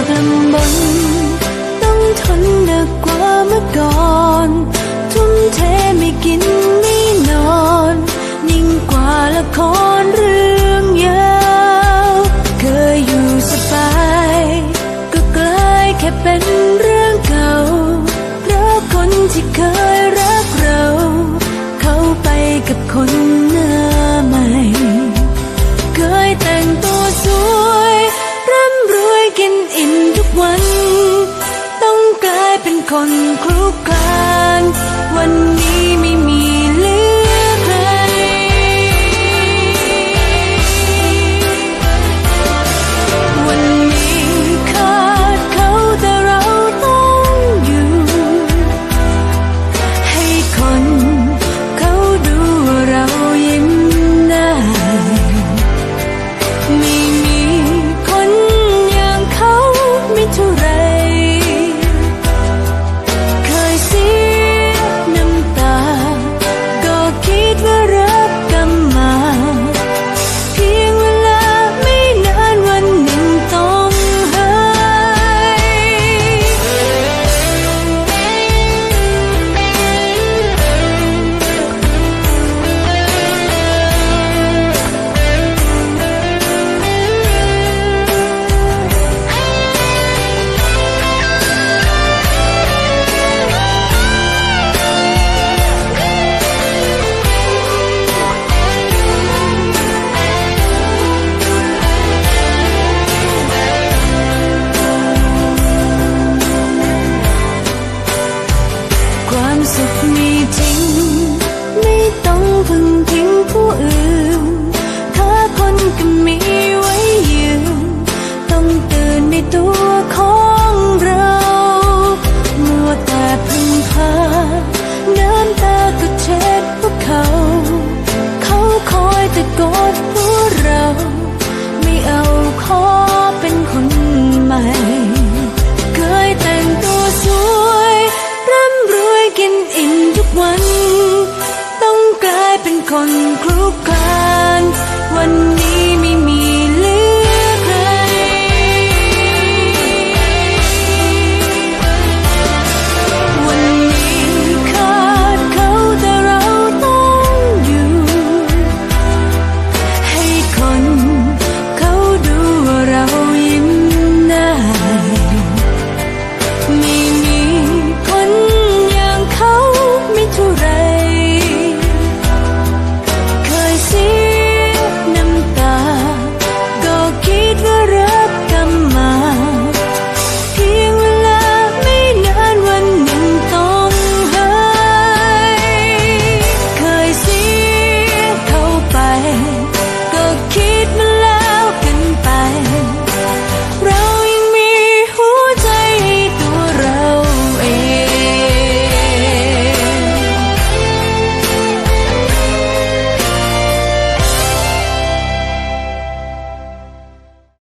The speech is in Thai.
ากลำบนต้องทนดึก นคลุกคลานวันนี้ 熟未整，呢等碰見孤兒。bukan one